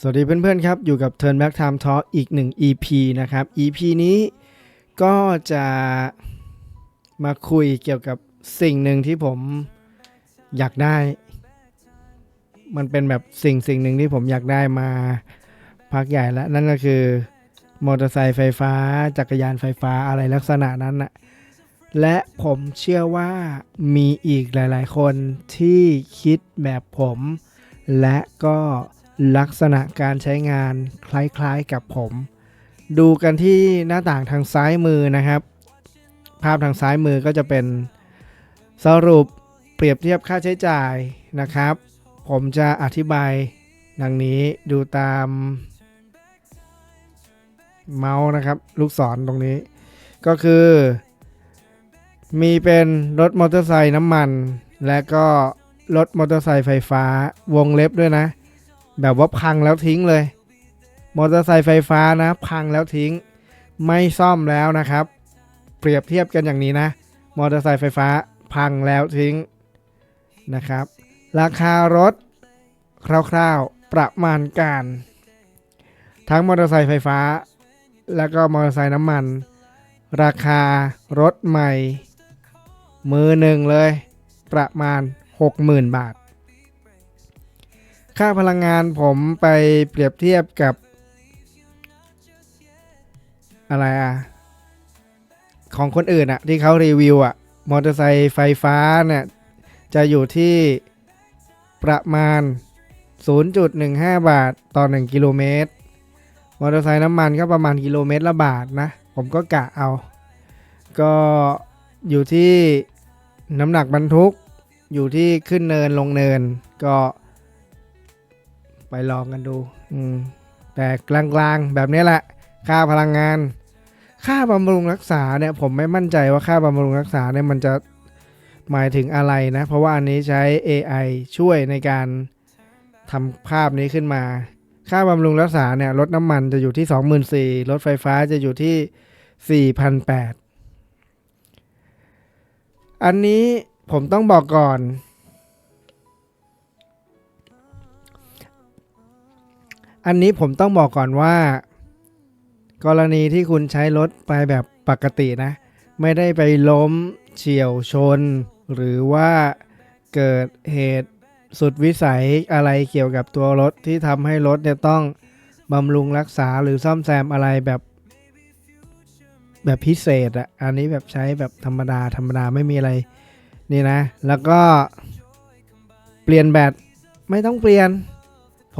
สวัสดีเพื่อนๆครับ อยู่กับ Turn Back Time Talk อีกหนึ่ง EP นะครับ EP นี้ก็จะมาคุยเกี่ยวกับสิ่งหนึ่งที่ผมอยากได้ มันเป็นแบบสิ่งสิ่งหนึ่งที่ผมอยากได้มาพักใหญ่แล้ว นั่นก็คือมอเตอร์ไซค์ไฟฟ้า จักรยานไฟฟ้าอะไรลักษณะนั้นน่ะและผมเชื่อว่ามีอีกหลายๆ คนที่คิดแบบผม และก็ ลักษณะการใช้งานคล้ายๆกับผม ดูกันที่หน้าต่างทางซ้ายมือนะครับ ภาพทางซ้ายมือก็จะเป็นสรุปเปรียบเทียบค่าใช้จ่ายนะครับ ผมจะอธิบายดังนี้ดูตามเมาส์นะครับ ลูกศรตรงนี้ ก็คือ มีเป็นรถมอเตอร์ไซค์น้ำมัน และก็รถมอเตอร์ไซค์ไฟฟ้าวงเล็บด้วยนะ แบบว่าพังแล้วทิ้งเลย มอเตอร์ไซค์ไฟฟ้านะ พังแล้วทิ้ง ไม่ซ่อมแล้วนะครับ เปรียบเทียบกันอย่างนี้นะ มอเตอร์ไซค์ไฟฟ้าพังแล้วทิ้งนะครับ ราคารถคร่าวๆประมาณการ ทั้งมอเตอร์ไซค์ไฟฟ้า แล้วก็มอเตอร์ไซค์น้ำมัน ราคารถใหม่ มือหนึ่งเลย ประมาณ 60,000 บาท ค่าพลังงานผมไปเปรียบเทียบกับ อะไรอะ ของคนอื่นอะที่เขารีวิวอะมอเตอร์ไซค์ไฟฟ้าเนี่ย จะอยู่ที่ประมาณ 0.15 บาทต่อ 1 กิโลเมตร มอเตอร์ไซค์น้ำมันก็ประมาณกิโลเมตรละบาทนะ ผมก็กะเอา ก็อยู่ที่น้ำหนักบรรทุก อยู่ที่ขึ้นเนินลงเนินก็ ไปลองกันดู อืม แต่กลางๆ แบบนี้แหละ ค่าพลังงาน ค่าบำรุงรักษาเนี่ย ผมไม่มั่นใจว่าค่าบำรุงรักษาเนี่ยมันจะหมายถึงอะไรนะ เพราะว่าอันนี้ใช้ AI ช่วยในการทำภาพนี้ขึ้นมา ค่าบำรุงรักษาเนี่ยรถน้ำมันจะอยู่ที่ 24,000รถไฟฟ้าจะอยู่ที่ 4,800 อันนี้ผมต้องบอกก่อน อันนี้ผมต้องบอกก่อนว่า กรณีที่คุณใช้รถไปแบบปกตินะ ไม่ได้ไปล้มเฉียวชน หรือว่าเกิดเหตุสุดวิสัยอะไรเกี่ยวกับตัวรถที่ทำให้รถเนี่ยต้องบำรุงรักษาหรือซ่อมแซมอะไรแบบ แบบพิเศษอะอันนี้แบบใช้แบบธรรมดาธรรมดาไม่มีอะไรนี่นะ แล้วก็เปลี่ยนแบตไม่ต้องเปลี่ยน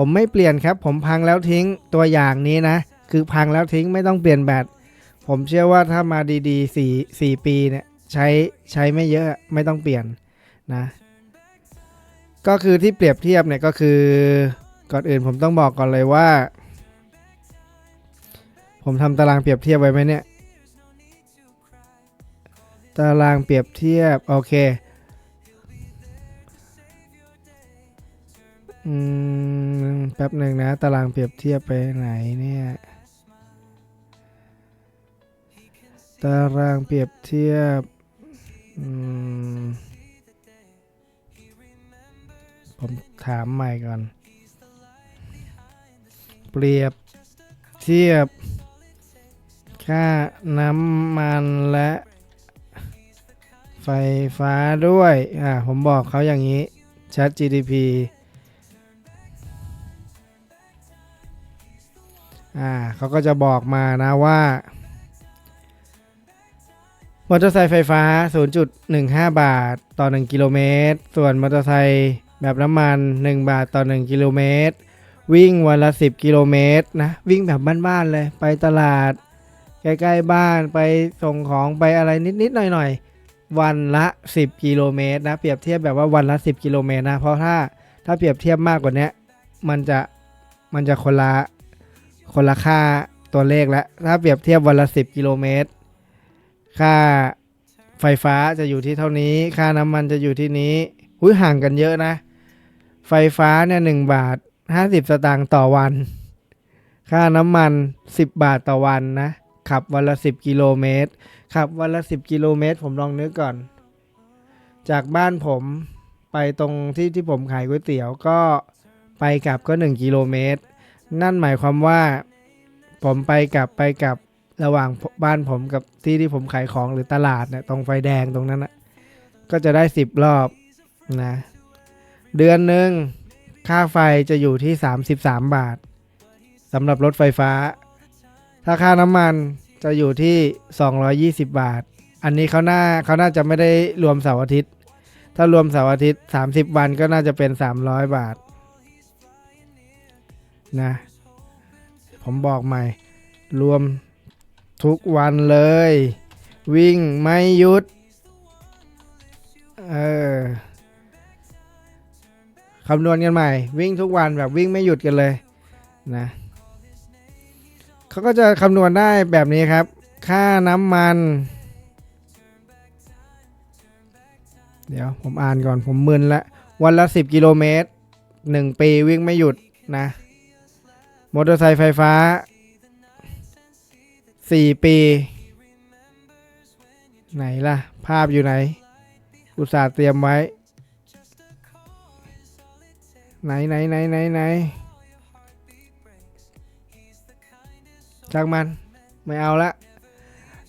ผมไม่เปลี่ยนครับ ผมพังแล้วทิ้งตัวอย่างนี้นะ คือพังแล้วทิ้งไม่ต้องเปลี่ยนแบตผมเชื่อว่าถ้ามาดีๆสี่สี่ปีเนี่ยใช้ใช้ไม่เยอะไม่ต้องเปลี่ยนนะ ก็คือที่เปรียบเทียบเนี่ยก็คือก่อนอื่นผมต้องบอกก่อนเลยว่า ผมทำตารางเปรียบเทียบไว้ไหมเนี่ย ตารางเปรียบเทียบ โอเค อืม แป๊บหนึ่งนะ ตารางเปรียบเทียบไปไหนเนี่ย ตารางเปรียบเทียบ อืม ผมถามใหม่ก่อน เปรียบเทียบ ค่าน้ำมันและไฟฟ้าด้วย อ่า ผมบอกเขาอย่างนี้ Chat GDP อ่าเขาก็จะบอกมานะว่ามอเตอร์ไซค์ไฟฟ้า 0.15 บาทต่อ 1 กิโลเมตร ส่วนมอเตอร์ไซค์แบบน้ำมัน 1 บาทต่อ 1 กิโลเมตร วิ่งวันละ 10 กิโลเมตรนะ วิ่งแบบบ้านๆเลย ไปตลาด ใกล้ๆบ้าน ไปส่งของไปอะไรนิดๆหน่อยๆ วันละ 10 กิโลเมตรนะ เปรียบเทียบแบบว่าวันละ 10 กิโลเมตรนะ เพราะถ้าถ้าเปรียบเทียบมากกว่านี้มันจะมันจะคนละ คนละค่าตัวเลขแล้ว ถ้าเปรียบเทียบวันละ 10 กิโลเมตร ค่าไฟฟ้าจะอยู่ที่เท่านี้ ค่าน้ำมันจะอยู่ที่นี้หุยห่างกันเยอะนะ ไฟฟ้าเนี่ยหนึ่งบาท 50 สตางค์ต่อวัน ค่าน้ำมัน 10 บาทต่อวันนะ ขับวันละ 10 กิโลเมตร ขับวันละ 10 กิโลเมตร ผมลองนึกก่อน จากบ้านผมไปตรงที่ที่ผมขายก๋วยเตี๋ยวก็ไปกลับก็ 1 กิโลเมตร นั่นหมายความว่า ผมไปกลับไปกลับระหว่างบ้านผมกับที่ที่ผมขายของหรือตลาดเนี่ยตรงไฟแดงตรงนั้นนะก็จะได้สิบรอบนะเดือนหนึ่งค่าไฟจะอยู่ที่ 33 บาทสำหรับรถไฟฟ้า ถ้าค่าน้ำมันจะอยู่ที่ 220 บาท อันนี้เขาน่าเขาน่าจะไม่ได้รวมเสาร์อาทิตย์ ถ้ารวมเสาร์อาทิตย์ 30 วันก็น่าจะเป็น 300 บาท นะ ผมบอกใหม่ รวมทุกวันเลย วิ่งไม่หยุด เออคำนวณกันใหม่ วิ่งทุกวันแบบวิ่งไม่หยุดกันเลยนะเขาก็จะคำนวณได้แบบนี้ครับ ค่าน้ำมัน เดี๋ยวผมอ่านก่อนผมมึนละวันละ 10 กิโลเมตร 1 ปีวิ่งไม่หยุดนะ มอเตอร์ไซค์ไฟฟ้า 4 ปี ไหนล่ะ ภาพอยู่ไหน อุตส่าห์เตรียมไว้ ไหนไหนไหนไหนไหนช่างมัน ไม่เอาละ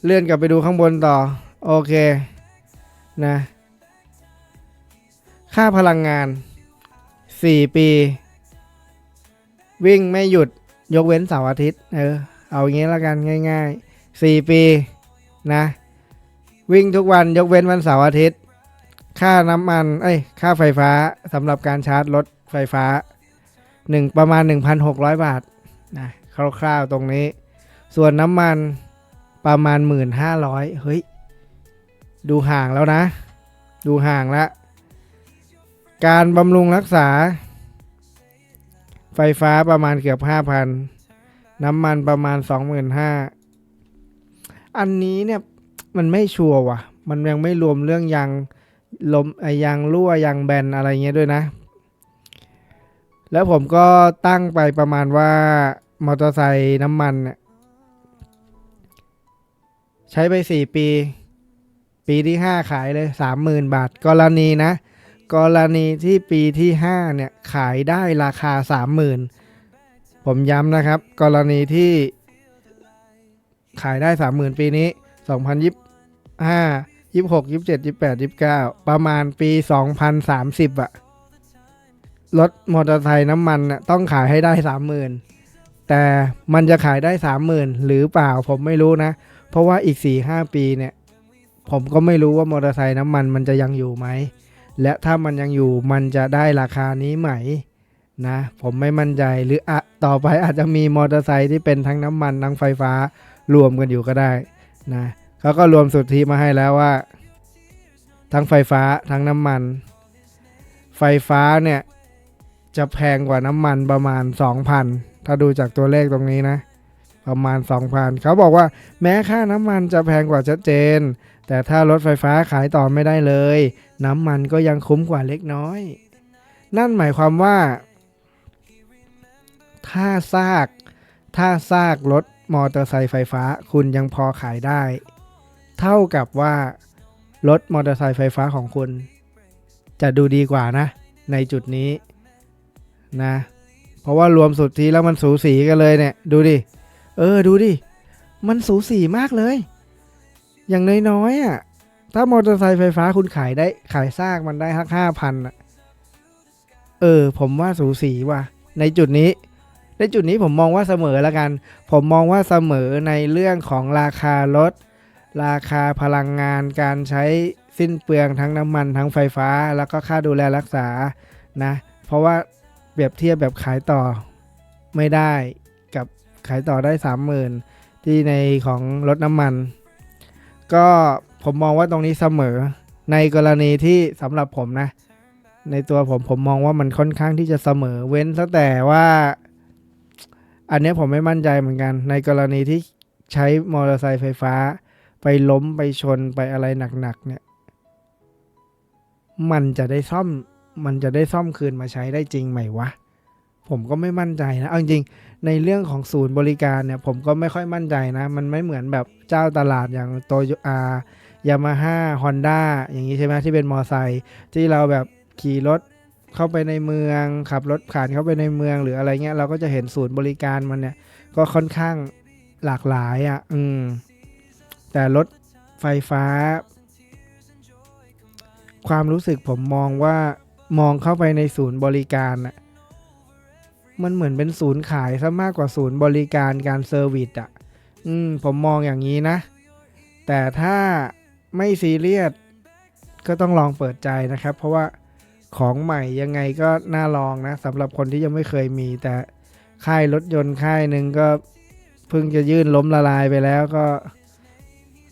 เลื่อนกลับไปดูข้างบนต่อ โอเค นะ ค่าพลังงาน 4 ปี วิ่งไม่หยุดยกเว้นเสาร์อาทิตย์ เออ เอาอย่างงี้แล้วกันง่ายๆ 4 ปีนะ วิ่งทุกวันยกเว้นวันเสาร์อาทิตย์ ค่าน้ำมัน เอ้ย ค่าไฟฟ้าสำหรับการชาร์จรถไฟฟ้า1ประมาณ 1,600 บาทนะคร่าวๆตรงนี้ ส่วนน้ำมันประมาณ 1,500 เฮ้ย ดูห่างแล้วนะ ดูห่างแล้วการบำรุงรักษา ฟฟ้าประมาณเกือบ5,000น้ำมันประมาณ25,000อันนี้เนี่ยมันไม่ชัวร์ว่ะ มันยังไม่รวมเรื่องยางลมยางรั่วยางแบนอะไรเงี้ยด้วยนะ แล้วผมก็ตั้งไปประมาณว่ามอเตอร์ไซค์น้ำมันเนี่ยใช้ไป4ปี ปีที่5ขายเลย30,000บาท กรณีนะ กรณีที่ปีที่5เนี่ยขายได้ราคา 30,000 ผมย้ำนะครับ กรณีที่ขายได้ 30,000 ปีนี้ 2025 26 27 28 29 ประมาณปี 2030อะรถมอเตอร์ไซค์น้ำมันน่ะต้องขายให้ได้ 30,000 แต่มันจะขายได้ 30,000 หรือเปล่าผมไม่รู้นะ เพราะว่าอีก 4-5 ปีเนี่ย ผมก็ไม่รู้ว่ามอเตอร์ไซค์น้ำมันมันจะยังอยู่ไหม และถ้ามันยังอยู่มันจะได้ราคานี้ไหมนะผมไม่มั่นใจหรืออะต่อไปอาจจะมีมอเตอร์ไซค์ที่เป็นทั้งน้ำมันทั้งไฟฟ้ารวมกันอยู่ก็ได้นะเขาก็รวมสุทธิมาให้แล้วว่า ทั้งไฟฟ้าทั้งน้ำมัน ไฟฟ้าเนี่ยจะแพงกว่าน้ำมันประมาณ 2,000 ถ้าดูจากตัวเลขตรงนี้นะ ประมาณ 2,000 เขาบอกว่าแม้ค่าน้ำมันจะแพงกว่าชัดเจน แต่ถ้ารถไฟฟ้าขายต่อไม่ได้เลย น้ำมันก็ยังคุ้มกว่าเล็กน้อย นั่นหมายความว่า ถ้าซาก ถ้าซากรถมอเตอร์ไซค์ไฟฟ้าคุณยังพอขายได้ เท่ากับว่ารถมอเตอร์ไซค์ไฟฟ้าของคุณ จะดูดีกว่านะ ในจุดนี้นะ เพราะว่ารวมสุดทีแล้วมันสูสีกันเลยเนี่ย ดูดิ เออ ดูดิ มันสูสีมากเลย อย่างน้อยๆอะ ถ้ามอเตอร์ไซค์ไฟฟ้าคุณขายได้ขายซากมันได้ห้าห้าพันอะ เออ ผมว่าสูสีว่ะ ในจุดนี้ ในจุดนี้ผมมองว่าเสมอล้วกัน ผมมองว่าเสมอในเรื่องของราคารถ ราคาพลังงาน การใช้สิ้นเปลืองทั้งน้ำมันทั้งไฟฟ้า แล้วก็ค่าดูแลรักษานะ เพราะว่าเปรียบเทียบแบบขายต่อไม่ได้กับขายต่อได้30,000ที่ในของรถน้ำมัน ก็ผมมองว่าตรงนี้เสมอ ในกรณีที่สำหรับผมนะ ในตัวผมผมมองว่ามันค่อนข้างที่จะเสมอเว้นซะแต่ว่า อันนี้ผมไม่มั่นใจเหมือนกัน ในกรณีที่ใช้มอเตอร์ไซค์ไฟฟ้า ไปล้มไปชนไปอะไรหนักๆเนี่ย มันจะได้ซ่อมมันจะได้ซ่อมคืนมาใช้ได้จริงไหมวะ ผมก็ไม่มั่นใจนะเอาจริงๆในเรื่องของศูนย์บริการเนี่ย ผมก็ไม่ค่อยมั่นใจนะ มันไม่เหมือนแบบเจ้าตลาดอย่างโตโยอายามาฮ่าฮอนด้าอย่างนี้ใช่ไหมที่เป็นมอไซค์ที่เราแบบขี่รถเข้าไปในเมืองขับรถผ่านเข้าไปในเมืองหรืออะไรเงี้ยเราก็จะเห็นศูนย์บริการมันเนี่ย ก็ค่อนข้างหลากหลายอะ่ะ อืม แต่รถไฟฟ้า ความรู้สึกผมมองว่ามองเข้าไปในศูนย์บริการอะ มันเหมือนเป็นศูนย์ขายซะมากกว่าศูนย์บริการการเซอร์วิสอะ อืม ผมมองอย่างนี้นะ แต่ถ้าไม่ซีเรียสก็ต้องลองเปิดใจนะครับ เพราะว่าของใหม่ยังไงก็น่าลองนะสำหรับคนที่ยังไม่เคยมี แต่ค่ายรถยนต์ค่ายหนึ่งก็เพิ่งจะยื่นล้มละลายไปแล้วก็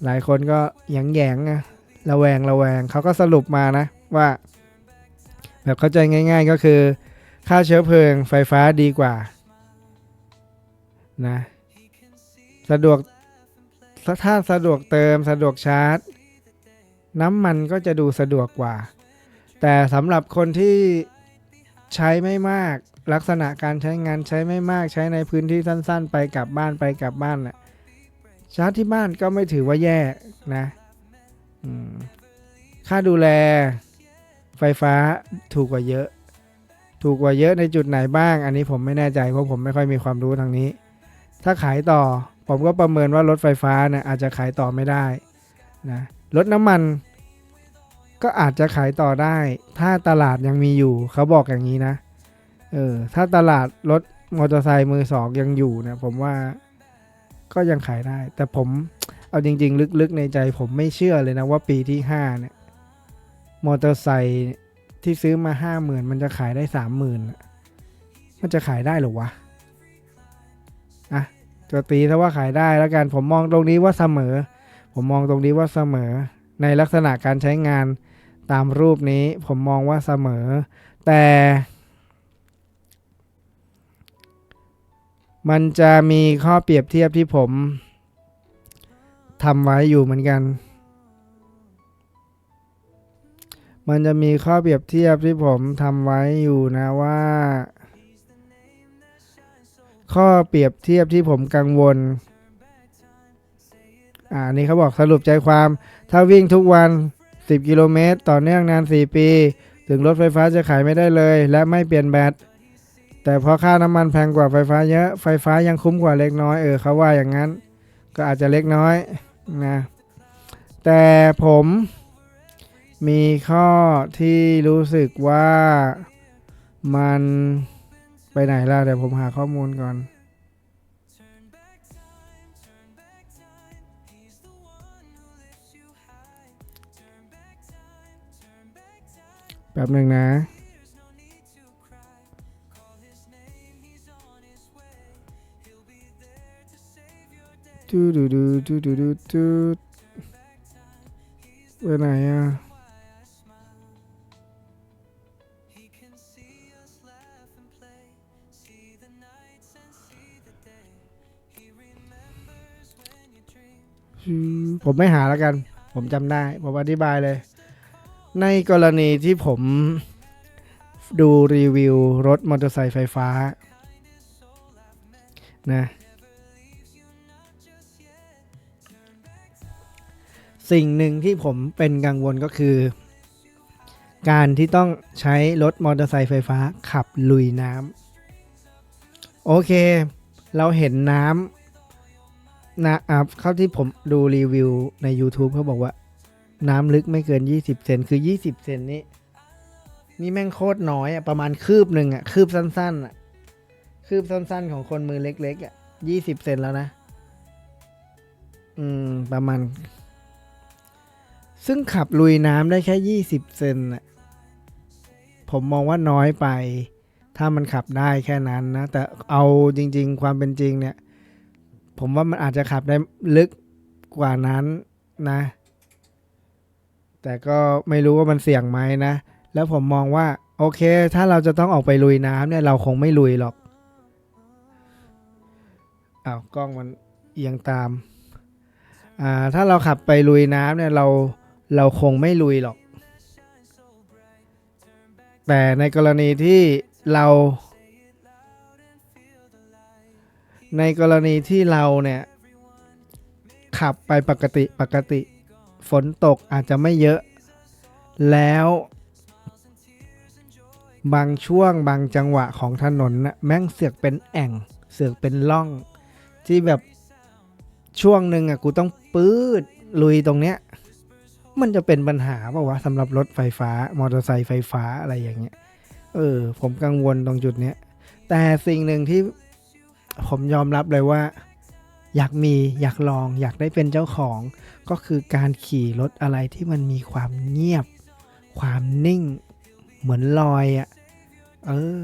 หลายคนก็หยังแยงๆอะระแวงระแวงเขาก็สรุปมานะว่า แบบเข้าใจง่าย ๆ ก็คือ ค่าเชื้อเพลิงไฟฟ้าดีกว่านะสะดวกถ้าสะดวกเติมสะดวกชาร์จ น้ำมันก็จะดูสะดวกกว่า แต่สำหรับคนที่ใช้ไม่มาก ลักษณะการใช้งานใช้ไม่มากใช้ในพื้นที่สั้น ๆ ไปกลับบ้านไปกลับบ้านน่ะชาร์จที่บ้านก็ไม่ถือว่าแย่นะค่าดูแลไฟฟ้าถูกกว่าเยอะ ถูกกว่าเยอะในจุดไหนบ้าง อันนี้ผมไม่แน่ใจเพราะผมไม่ค่อยมีความรู้ทางนี้ ถ้าขายต่อผมก็ประเมินว่ารถไฟฟ้าเนี่ยอาจจะขายต่อไม่ได้นะรถน้ำมันก็อาจจะขายต่อได้ ถ้าตลาดยังมีอยู่เขาบอกอย่างนี้นะเออถ้าตลาดรถมอเตอร์ไซค์มือสองยังอยู่เนี่ยผมว่าก็ยังขายได้ แต่ผมเอาจริง ๆ ลึกๆในใจผมไม่เชื่อเลยนะว่าปีที่ห้าเนี่ย มอเตอร์ไซค์ ที่ซื้อมาห้าหมื่นมันจะขายได้สามหมื่นมันจะขายได้หรอวะ อะจะตีถ้าว่าขายได้แล้วกัน ผมมองตรงนี้ว่าเสมอ ผมมองตรงนี้ว่าเสมอ ในลักษณะการใช้งานตามรูปนี้ ผมมองว่าเสมอ แต่มันจะมีข้อเปรียบเทียบที่ผมทำไว้อยู่เหมือนกัน มันจะมีข้อเปรียบเทียบที่ผมทำไว้อยู่นะว่า ข้อเปรียบเทียบที่ผมกังวลอ่านี่เขาบอกสรุปใจความ ถ้าวิ่งทุกวัน 10 กิโลเมตร ต่อเนื่องนาน 4 ปี ถึงรถไฟฟ้าจะขายไม่ได้เลย และไม่เปลี่ยนแบตแต่เพราะค่าน้ำมันแพงกว่าไฟฟ้าเยอะ ไฟฟ้ายังคุ้มกว่าเล็กน้อย เออเขาว่าอย่างนั้น ก็อาจจะเล็กน้อยนะแต่ผม มีข้อที่รู้สึกว่ามันไปไหนล่ะเดี๋ยวผมหาข้อมูลก่อน แป๊บหนึ่งนะ ดูดูดูดูดูดูดูไปไหนอะ ผมไม่หาแล้วกัน ผมจำได้ ผมอธิบายเลย ในกรณีที่ผมดูรีวิวรถมอเตอร์ไซค์ไฟฟ้านะสิ่งหนึ่งที่ผมเป็นกังวลก็คือ การที่ต้องใช้รถมอเตอร์ไซค์ไฟฟ้าขับลุยน้ำโอเค เราเห็นน้ำ นะอะเข้าที่ผมดูรีวิวใน YouTube เขาบอกว่า น้ำลึกไม่เกิน 20 เซนคือ 20 เซนนี่นี่แม่งโคตรน้อยอะประมาณคืบหนึ่งอะคืบสั้นๆอะคืบสั้นๆ ของคนมือเล็กๆอะ20 เซนแล้วนะ อืม ประมาณ ซึ่งขับลุยน้ำได้แค่ 20 เซนน่ะผมมองว่าน้อยไป ถ้ามันขับได้แค่นั้นนะ แต่เอาจริง ๆ ความเป็นจริงเนี่ย ผมว่ามันอาจจะขับได้ลึกกว่านั้นนะ แต่ก็ไม่รู้ว่ามันเสี่ยงไหมนะ แล้วผมมองว่าโอเค ถ้าเราจะต้องออกไปลุยน้ำเนี่ยเราคงไม่ลุยหรอกอ้าวกล้องมันเอียงตามอ่าถ้าเราขับไปลุยน้ำเนี่ยเราเราคงไม่ลุยหรอก แต่ในกรณีที่เรา ในกรณีที่เราเนี่ย ขับไปปกติปกติ ฝนตกอาจจะไม่เยอะ แล้ว บางช่วงบางจังหวะของถนนน่ะแม่งเสือกเป็นแอ่ง เสือกเป็นล่อง ที่แบบช่วงหนึ่งอะกูต้องปื๊ดลุยตรงเนี้ย มันจะเป็นปัญหาป่าวะสำหรับรถไฟฟ้า มอเตอร์ไซค์ไฟฟ้าอะไรอย่างเงี้ย เออ ผมกังวลตรงจุดเนี้ย แต่สิ่งหนึ่งที่ ผมยอมรับเลยว่า อยากมีอยากลอง อยากได้เป็นเจ้าของ ก็คือการขี่รถอะไรที่มันมีความเงียบ ความนิ่ง เหมือนลอยอะ่ะเออ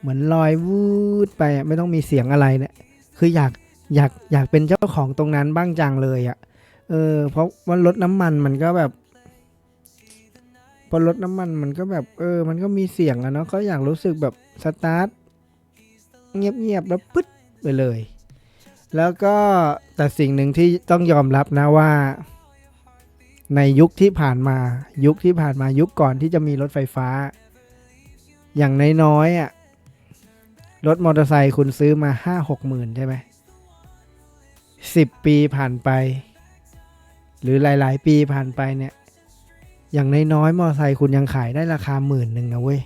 เหมือนลอยวูดไปอะไม่ต้องมีเสียงอะไรเนี่ยคืออยากอยากอยากเป็นเจ้าของตรงนั้นบ้างจังเลยอะ่ะเออ เพราะว่ารถน้ำมันมันก็แบบพอรถน้ำมันมันก็แบบเออ มันก็มีเสียงอะเนาะก็อยากรู้สึกแบบสตาร์ทเงียบๆแล้วปึ๊ด ไปเลย แล้วก็แต่สิ่งหนึ่งที่ต้องยอมรับนะว่า ในยุคที่ผ่านมายุคที่ผ่านมายุคก่อนที่จะมีรถไฟฟ้า อย่างน้อยๆอะรถมอเตอร์ไซค์คุณซื้อมาห้าหกหมื่นใช่ไหมสิบปีผ่านไป หรือหลาย ๆ ปีผ่านไปเนี่ย อย่างน้อยๆมอเตอร์ไซค์คุณยังขายได้ราคาหมื่นหนึ่งนะเว้ย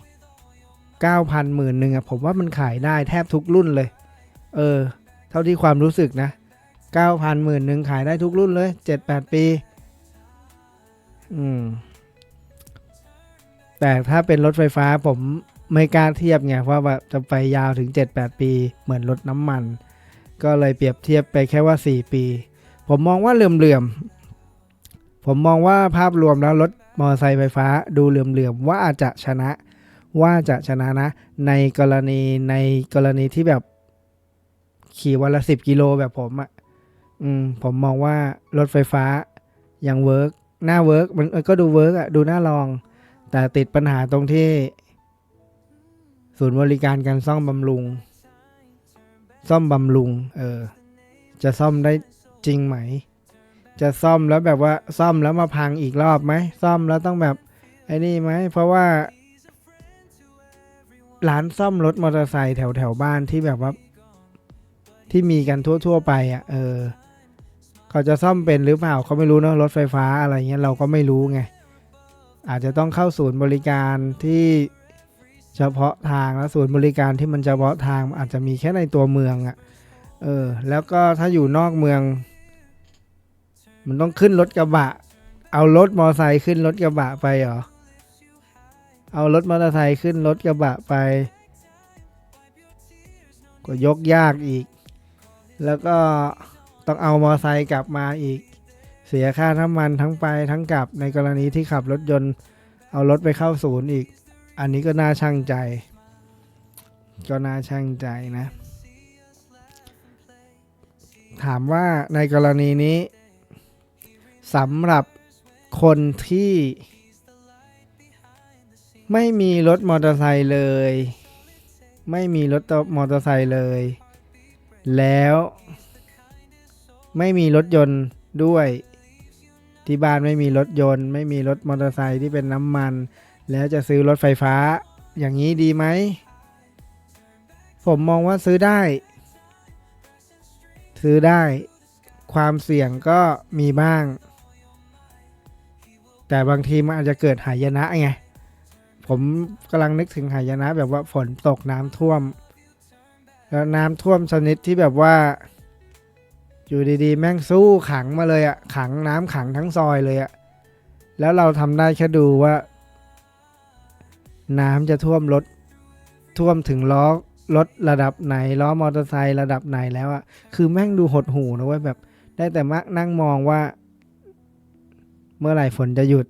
เก้าพันหมื่นหนึ่งอะผมว่ามันขายได้แทบทุกรุ่นเลย เออ เท่าที่ความรู้สึกนะเก้าพันหมื่นหนึ่งขายได้ทุกรุ่นเลยเจ็ดแปดปี อืม แต่ถ้าเป็นรถไฟฟ้าผมไม่กล้าเทียบไงเพราะว่าจะไปยาวถึง 7-8 ปี เหมือนรถน้ำมัน ก็เลยเปรียบเทียบไปแค่ว่า 4 ปี ผมมองว่าเหลื่อมๆผมมองว่าภาพรวมแล้วรถมอเตอร์ไซค์ไฟฟ้าดูเหลื่อมๆว่าจะชนะ ว่าจะชนะนะ ในกรณีในกรณีที่แบบ ขี่วันละ10กิโลแบบผมอะ่ะอืมผมมองว่ารถไฟฟ้ายังเวิร์กหน้าเวิร์กมันก็ดูเวิร์กอะดูน่าลอง แต่ติดปัญหาตรงที่ ศูนย์บริการการซ่อมบำรุง ซ่อมบำรุง เออ จะซ่อมได้จริงไหม จะซ่อมแล้วแบบว่าซ่อมแล้วมาพังอีกรอบไหมซ่อมแล้วต้องแบบไอ้นี่ไหมเพราะว่าร้านซ่อมรถมอเตอร์ไซค์แถวแถวบ้านที่แบบว่า ที่มีกันทั่ว ๆ ไปอะ่ะเออเขาจะซ่อมเป็นหรือเปล่าเขาไม่รู้เนอะรถไฟฟ้าอะไรเงี้ยเราก็ไม่รู้ไงอาจจะต้องเข้าศูนย์บริการที่เฉพาะทางแล้วศูนย์บริการที่มันเฉพาะทางอาจจะมีแค่ในตัวเมืองอะ่ะเออแล้วก็ถ้าอยู่นอกเมือง มันต้องขึ้นรถกระบะ เอารถมอเตอร์ไซค์ขึ้นรถกระบะไปเหรอเอารถมอเตอร์ไซค์ขึ้นรถกระบะไป ก็ยกยากอีก แล้วก็ต้องเอามอเตอร์ไซค์กลับมาอีก เสียค่าน้ำมันทั้งไปทั้งกลับในกรณีที่ขับรถยนต์ เอารถไปเข้าศูนย์อีก อันนี้ก็น่าช่างใจ ก็น่าช่างใจนะ ถามว่าในกรณีนี้สำหรับคนที่ ไม่มีรถมอเตอร์ไซค์เลย ไม่มีรถมอเตอร์ไซค์เลย แล้วไม่มีรถยนต์ด้วย ที่บ้านไม่มีรถยนต์ ไม่มีรถมอเตอร์ไซค์ที่เป็นน้ำมัน แล้วจะซื้อรถไฟฟ้า อย่างนี้ดีไหม ผมมองว่าซื้อได้ ซื้อได้ ความเสี่ยงก็มีบ้าง แต่บางทีมันอาจจะเกิดหายนะไง ผมกำลังนึกถึงหายนะแบบว่าฝนตกน้ำท่วม แล้วน้ำท่วมชนิดที่แบบว่า อยู่ดีๆ แม่งสู้ขังมาเลยอะขังน้ำขังทั้งซอยเลยอะแล้วเราทำได้แค่ดูว่า น้ำจะท่วมรถท่วมถึงล้อรถระดับไหนล้อมอเตอร์ไซค์ระดับไหนแล้วอะคือแม่งดูหดหูนะเว้ยแบบ ได้แต่มักนั่งมองว่า เมื่อไหร่ฝนจะหยุด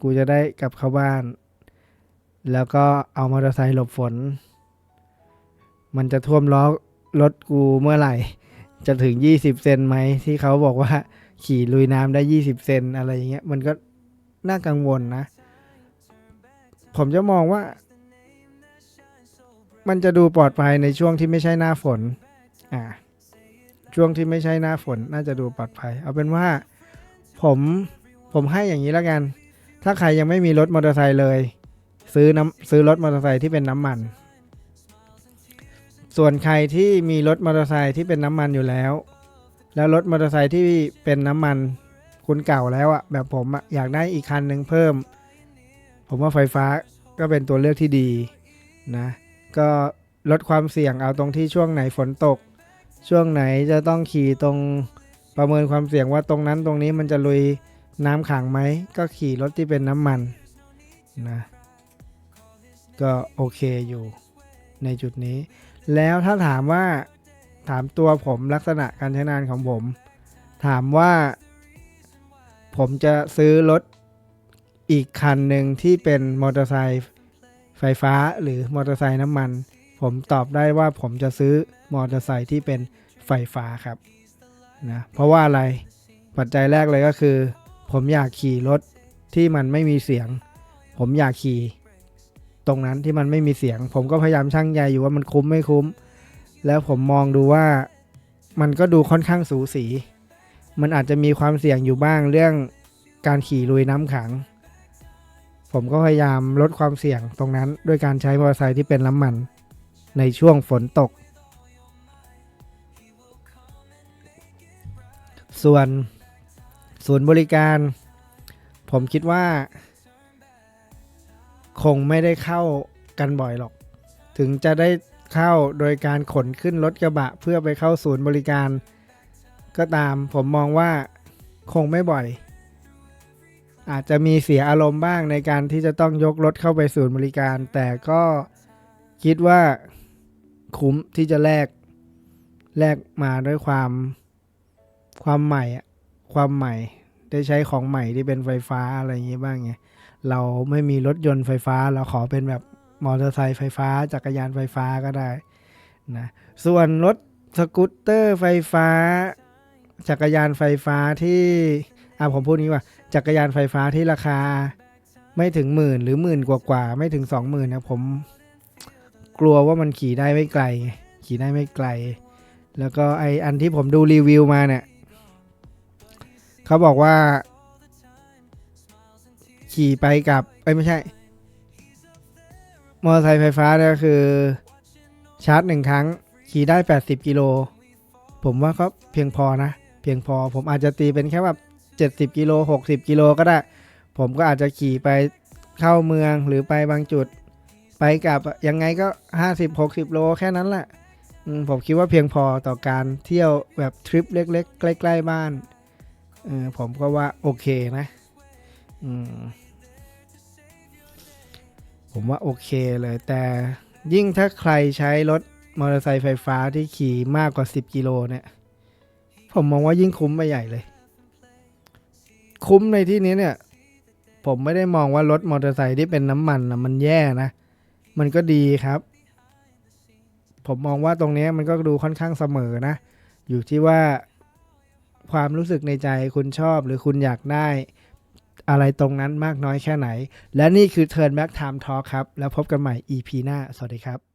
กูจะได้กลับเข้าบ้าน แล้วก็เอามอเตอร์ไซค์หลบฝน มันจะท่วมล้อรถกูเมื่อไหร่ จะถึง 20 เซนไหมที่เขาบอกว่าขี่ลุยน้ำได้ 20 เซนอะไรอย่างเงี้ย มันก็น่ากังวลนะ ผมจะมองว่า มันจะดูปลอดภัยในช่วงที่ไม่ใช่หน้าฝน อ่า ช่วงที่ไม่ใช่หน้าฝน น่าจะดูปลอดภัย เอาเป็นว่า ผมผมให้อย่างนี้แล้วกัน ถ้าใครยังไม่มีรถมอเตอร์ไซค์เลย ซื้อน้ำซื้อรถมอเตอร์ไซค์ที่เป็นน้ำมัน ส่วนใครที่มีรถมอเตอร์ไซค์ที่เป็นน้ำมันอยู่แล้ว แล้วรถมอเตอร์ไซค์ที่เป็นน้ำมันคุณเก่าแล้วอะแบบผมอะอยากได้อีกคันหนึ่งเพิ่ม ผมว่าไฟฟ้าก็เป็นตัวเลือกที่ดีนะ ก็ลดความเสี่ยงเอาตรงที่ช่วงไหนฝนตก ช่วงไหนจะต้องขี่ตรงประเมินความเสี่ยงว่าตรงนั้นตรงนี้มันจะลุยน้ำขังไหม ก็ขี่รถที่เป็นน้ำมันนะ ก็โอเคอยู่ในจุดนี้ แล้วถ้าถามว่าถามตัวผมลักษณะการใช้งานของผม ถามว่า ผมจะซื้อรถอีกคันหนึ่งที่เป็นมอเตอร์ไซค์ไฟฟ้าหรือมอเตอร์ไซค์น้ำมัน ผมตอบได้ว่าผมจะซื้อมอเตอร์ไซค์ที่เป็นไฟฟ้าครับนะเพราะว่าอะไรปัจจัยแรกเลยก็คือ ผมอยากขี่รถที่มันไม่มีเสียง ผมอยากขี่ ตรงนั้นที่มันไม่มีเสียง ผมก็พยายามชั่งใจอยู่ว่ามันคุ้มไม่คุ้ม แล้วผมมองดูว่ามันก็ดูค่อนข้างสูสี มันอาจจะมีความเสี่ยงอยู่บ้างเรื่องการขี่ลุยน้ำขัง ผมก็พยายามลดความเสี่ยงตรงนั้นด้วยการใช้มอเตอร์ไซค์ที่เป็นน้ำมันในช่วงฝนตก ส่วนศูนย์บริการ ผมคิดว่า คงไม่ได้เข้ากันบ่อยหรอก ถึงจะได้เข้าโดยการขนขึ้นรถกระบะเพื่อไปเข้าศูนย์บริการ ก็ตามผมมองว่าคงไม่บ่อย อาจจะมีเสียอารมณ์บ้างในการที่จะต้องยกรถเข้าไปศูนย์บริการ แต่ก็คิดว่าคุ้มที่จะแลกแลกมาด้วยความความใหม่อะความใหม่ ได้ใช้ของใหม่ที่เป็นไฟฟ้าอะไรอย่างงี้บ้างไง เราไม่มีรถยนต์ไฟฟ้า เราขอเป็นแบบมอเตอร์ไซค์ไฟฟ้า จักรยานไฟฟ้าก็ได้นะส่วนรถสกูตเตอร์ไฟฟ้า จักรยานไฟฟ้าที่อะผมพูดนี้ว่า จักรยานไฟฟ้าที่ราคาไม่ถึงหมื่นหรือหมื่นกว่ากว่าไม่ถึงสองหมื่นนะผมกลัวว่ามันขี่ได้ไม่ไกล ขี่ได้ไม่ไกล แล้วก็ไออันที่ผมดูรีวิวมาเนี่ยเขาบอกว่า ขี่ไปกับเอ้ยไม่ใช่ มอเตอร์ไซค์ไฟฟ้าเนี่ยคือ ชาร์จหนึ่งครั้ง ขี่ได้ 80 กิโล ผมว่าก็เพียงพอนะ เพียงพอผมอาจจะตีเป็นแค่แบบ70 กิโล 60 กิโลก็ได้ ผมก็อาจจะขี่ไปเข้าเมืองหรือไปบางจุด ไปกับยังไงก็ 50 60 โลแค่นั้นแหละผมคิดว่าเพียงพอต่อการเที่ยวแบบทริปเล็ก ๆ ใกล้ ๆ บ้าน ผมก็ว่าโอเคนะ ผมว่าโอเคเลย แต่ยิ่งถ้าใครใช้รถมอเตอร์ไซค์ไฟฟ้าที่ขี่มากกว่า 10 กิโลเนี่ย ผมมองว่ายิ่งคุ้มไปใหญ่เลย คุ้มในที่นี้เนี่ย ผมไม่ได้มองว่ารถมอเตอร์ไซค์ที่เป็นน้ำมันนะมันแย่นะ มันก็ดีครับ ผมมองว่าตรงนี้มันก็ดูค่อนข้างเสมอนะ อยู่ที่ว่าความรู้สึกในใจคุณชอบหรือคุณอยากได้ อะไรตรงนั้นมากน้อยแค่ไหน และนี่คือ Turn Back Time Talk ครับ แล้วพบกันใหม่ EP หน้า สวัสดีครับ